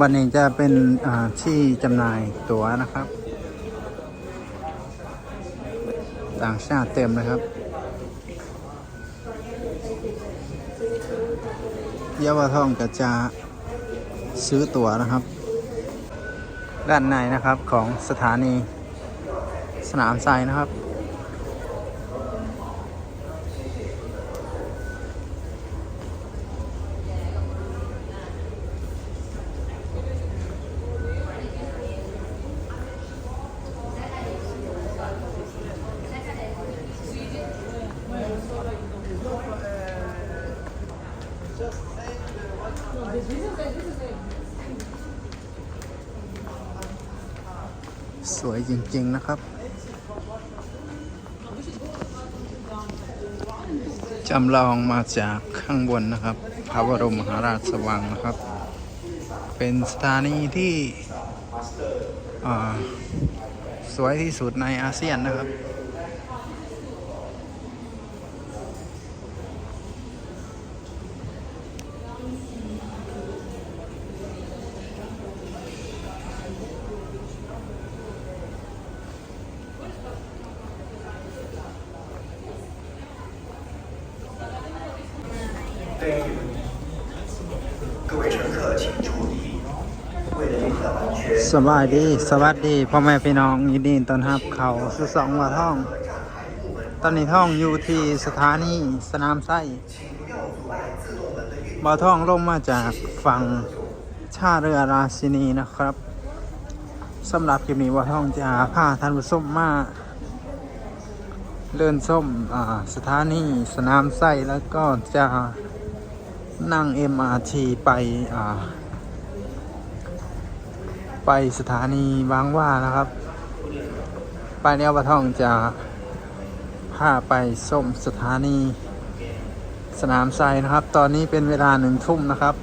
วันนี้จะเป็นที่จำหน่ายตั๋วนะครับ ต่างชาติเต็มนะครับ เยาวทองก็จะซื้อตั๋วนะครับ ด้านในนะครับของสถานีสนามไซนะครับ สวยจริง ๆ นะครับ จำลองมาจากข้างบนนะครับ พระบรมมหาราชวังนะครับ เป็นสถานีที่สวยที่สุดในอาเซียนนะครับ สบายดี สวัสดีพ่อแม่พี่น้องยินดีต้อนรับเขาสุสองว่าท่อง ตอนนี้ท่องอยู่ที่สถานีสนามไส้บ่อท่องลงมาจากฝั่งท่าเรือราชินีนะครับสำหรับคลิปนี้บ่อท่องจะพาท่านผู้ชมมาเลื่อนส้มสถานีสนามไส้แล้วก็จะนั่ง MRT ไปอ่า ไปสถานีบางว่านะครับไปแนวปะท่องจะพาไปส้มสถานีสนามไซนะครับ ตอนนี้เป็นเวลาหนึ่งทุ่มนะครับ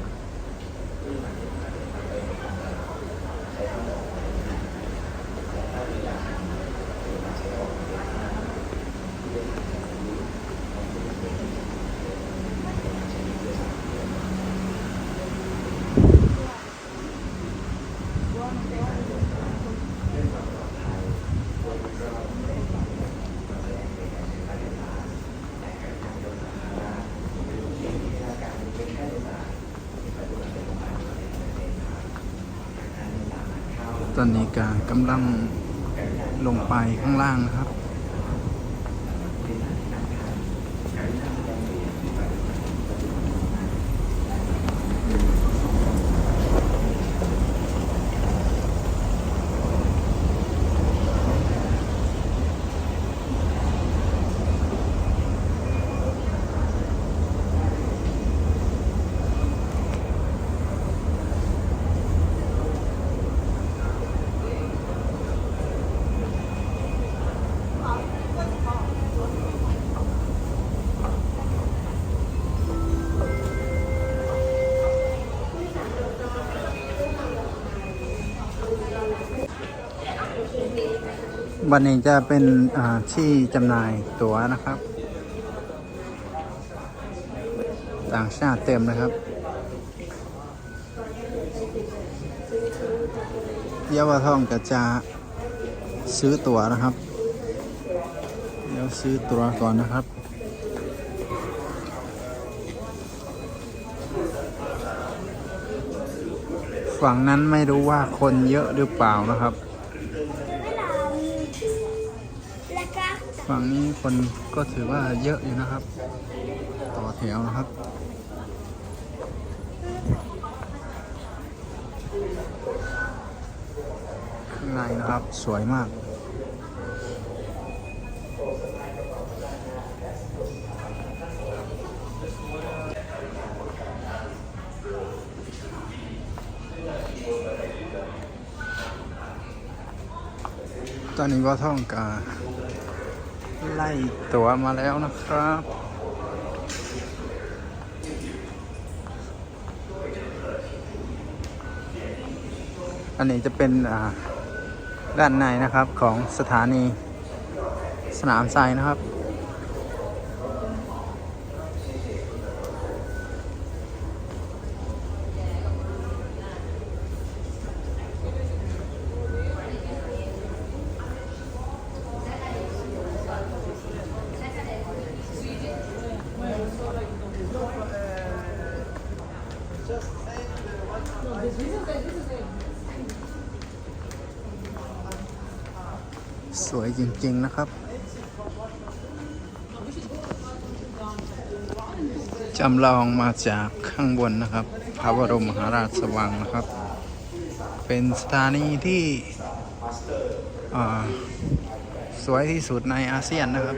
ตอนนี้การกำลังลงไปข้างล่างนะครับ วันนี้จะเป็นที่จำหน่ายตั๋วนะครับ ต่างชาติเต็มนะครับเยาวท่องก็จะซื้อตั๋วนะครับ เดี๋ยวซื้อตั๋วก่อนนะครับฝั่งนั้นไม่รู้ว่าคนเยอะหรือเปล่านะครับ ฝั่งนี้คนก็ถือว่าเยอะอยู่นะครับ ต่อแถวนะครับ ข้างในนะครับสวยมากตอนนี้ว่าท่องกา ไล่ตั๋วมาแล้วนะครับ อันนี้จะเป็นด้านในนะครับของสถานีสนามไซนะครับ สวยจริง ๆ นะครับ จำลองมาจากข้างบนนะครับ พระบรมมหาราชวังนะครับ เป็นสถานีที่สวยที่สุดในอาเซียนนะครับ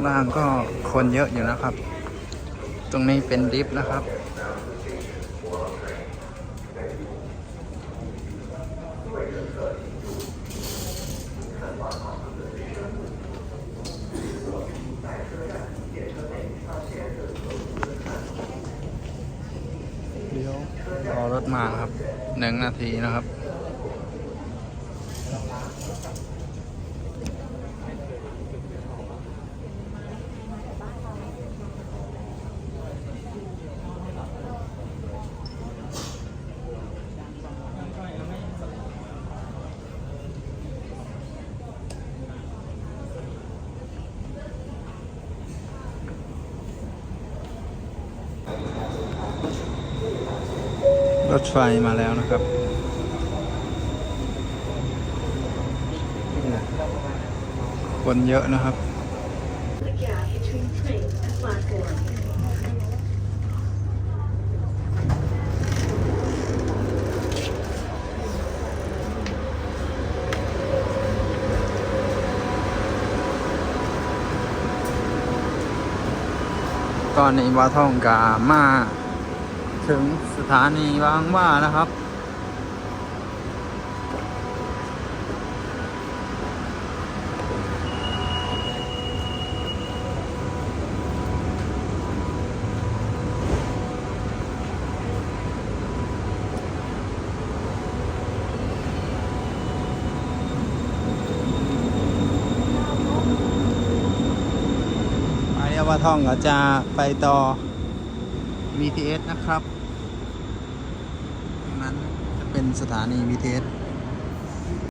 างล่างก็คนเยอะอยู่นะครับ ตรงนี้เป็นดิฟนะครับ เดี๋ยวรอรถมาครับหนึ่งนาทีนะครับ รถไฟมาแล้วนะครับคนเยอะนะครับ ตอนนี้วาท่องกามา ถึงสถานีบางว่านะครับ ไปยาวท่องก็จะไปต่อ BTS นะครับนั้นจะเป็นสถานี BTS